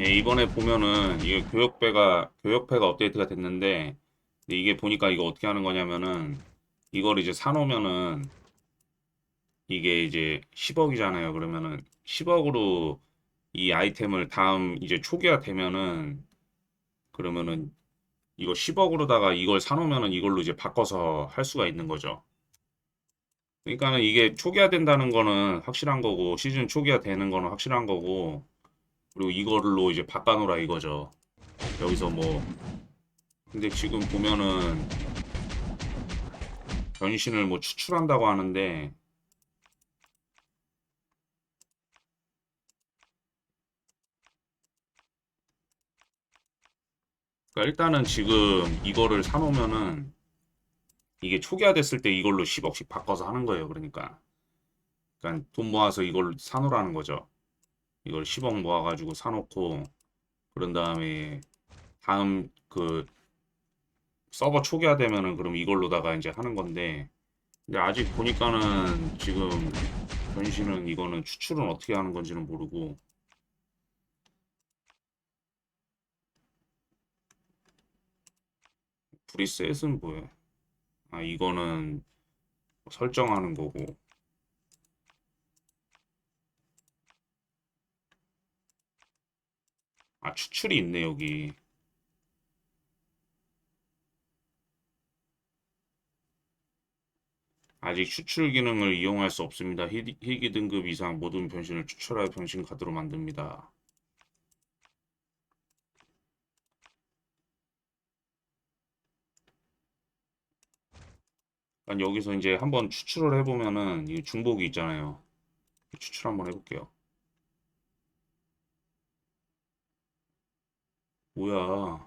예, 이번에 보면은 이게 교역배가 교역패가 업데이트가 됐는데 이게 보니까 이거 어떻게 하는 거냐면은 이걸 이제 사놓으면은 이게 이제 10억이잖아요. 그러면은 10억으로 이 아이템을 다음 이제 초기화 되면은 그러면은 이거 10억으로다가 이걸 사놓으면은 이걸로 이제 바꿔서 할 수가 있는 거죠. 그러니까는 이게 초기화 된다는 거는 확실한 거고 시즌 초기화 되는 거는 확실한 거고 그리고 이걸로 이제 바꿔놓으라 이거죠. 여기서 뭐 근데 지금 보면은 변신을 뭐 추출한다고 하는데 그러니까 일단은 지금 이거를 사놓으면은 이게 초기화 됐을 때 이걸로 10억씩 바꿔서 하는 거예요. 그러니까 그러니까 돈 모아서 이걸 사놓으라는 거죠. 이걸 10억 모아가지고 사놓고 그런 다음에 다음 그 서버 초기화 되면은 그럼 이걸로다가 이제 하는 건데 근데 아직 보니까는 지금 변신은 이거는 추출은 어떻게 하는 건지는 모르고 프리셋은 뭐야? 아 이거는 설정하는 거고 아 추출이 있네 여기 아직 추출 기능을 이용할 수 없습니다. 희귀, 등급 이상 모든 변신을 추출하여 변신 카드로 만듭니다. 그러니까 여기서 이제 한번 추출을 해보면은 이 중복이 있잖아요. 추출 한번 해볼게요. 뭐야?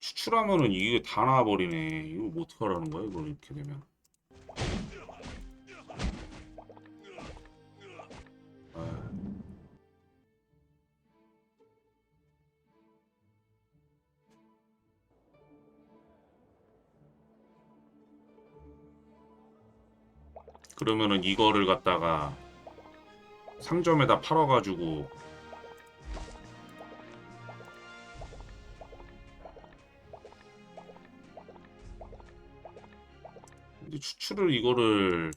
추출하면은 이게 다 나와버리네. 이거 뭐 어떡하라는 거야, 이걸 이렇게 되면. 그러면은 이거를 갖다가 상점에다 팔아가지고 근데 추출을 이거를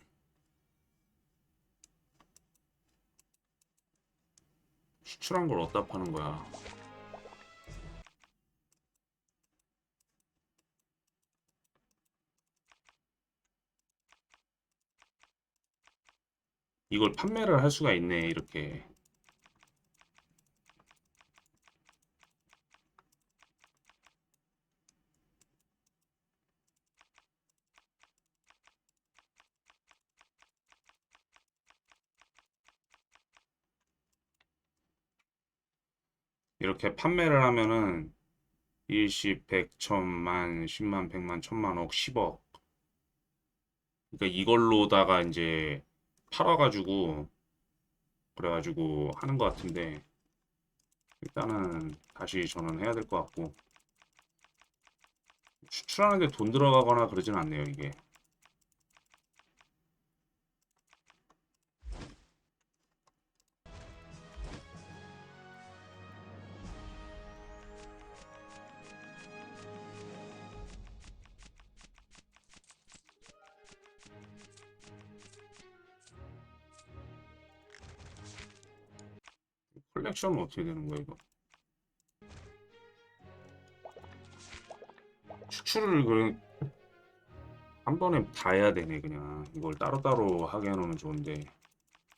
추출한 걸 어디다 파는 거야? 이걸 판매를 할 수가 있네, 이렇게. 이렇게 판매를 하면은 일십, 백, 천만, 십만, 백만, 천만, 억, 십억. 그러니까 이걸로다가 이제 팔아가지고 그래가지고 하는 것 같은데 일단은 다시 저는 해야 될 것 같고 추출하는데 돈 들어가거나 그러진 않네요 이게 컬렉션은 어떻게 되는 거야 이거? 추출을 그냥 한 번에 다 해야 되네 그냥. 이걸 따로따로 하게 해놓으면 좋은데.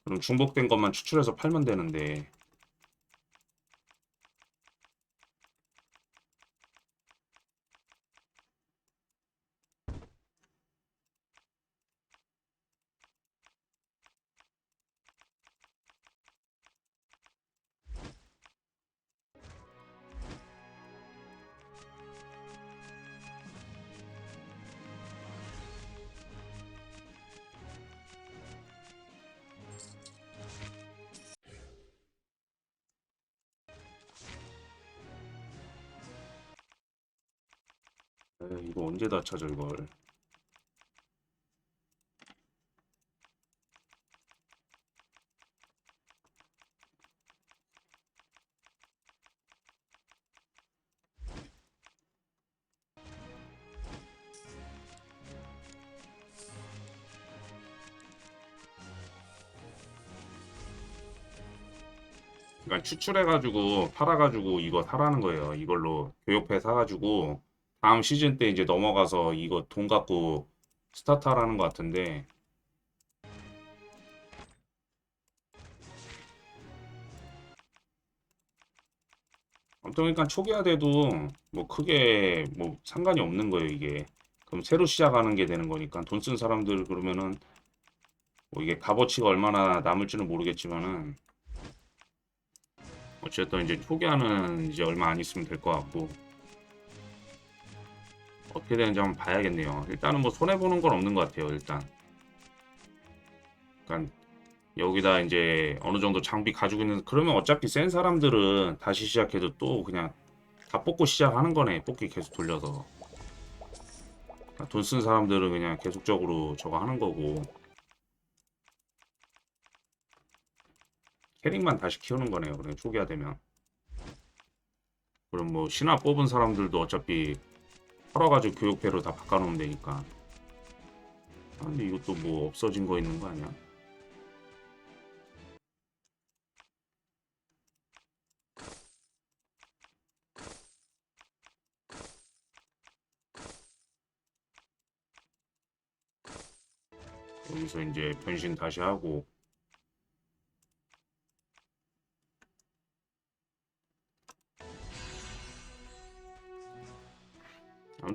그럼 중복된 것만 추출해서 팔면 되는데 이, 이거 언제 다 찾아 이걸 그러니까 추출해가지고 팔아가지고 이거 사라는 거예요. 이걸로 교육패 사가지고 다음 시즌 때 이제 넘어가서 이거 돈 갖고 스타트하라는 것 같은데. 아무튼 그러니까 초기화 돼도 뭐 크게 뭐 상관이 없는 거예요 이게. 그럼 새로 시작하는 게 되는 거니까 돈 쓴 사람들 그러면은 뭐 이게 값어치가 얼마나 남을지는 모르겠지만은 어쨌든 이제 초기화는 이제 얼마 안 있으면 될 것 같고 어떻게 되는지 한번 봐야겠네요. 일단은 뭐 손해 보는 건 없는 것 같아요. 일단. 그러니까 여기다 이제 어느 정도 장비 가지고 있는 그러면 어차피 센 사람들은 다시 시작해도 또 그냥 다 뽑고 시작하는 거네. 뽑기 계속 돌려서. 돈 쓴 사람들은 그냥 계속적으로 저거 하는 거고 캐릭만 다시 키우는 거네요. 그래 초기화 되면. 그럼 뭐 신화 뽑은 사람들도 어차피 털어가지고 교육배로 다 바꿔놓으면 되니까. 아, 근데 이것도 뭐 없어진 거 있는 거 아니야? 여기서 이제 변신 다시 하고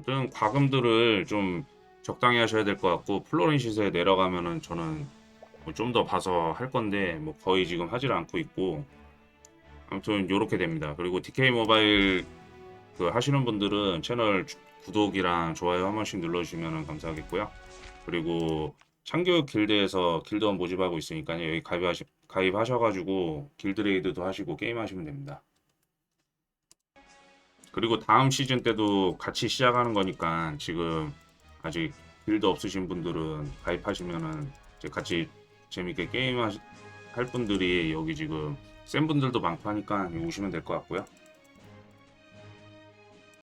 아무튼 과금들을 좀 적당히 하셔야 될 것 같고 플로린 시세에 내려가면은 저는 뭐 좀더 봐서 할 건데 뭐 거의 지금 하질 않고 있고 아무튼 요렇게 됩니다. 그리고 DK 모바일 그 하시는 분들은 채널 주- 구독이랑 좋아요 한 번씩 눌러주시면 감사하겠고요. 그리고 창교육 길드에서 길드원 모집하고 있으니까요. 여기 가입하시, 가입하셔가지고 길드레이드도 하시고 게임하시면 됩니다. 그리고 다음 시즌 때도 같이 시작하는 거니까 지금 아직 빌드 없으신 분들은 가입하시면은 이제 같이 재밌게 게임 할 분들이 여기 지금 센 분들도 많고 하니까 오시면 될 것 같고요.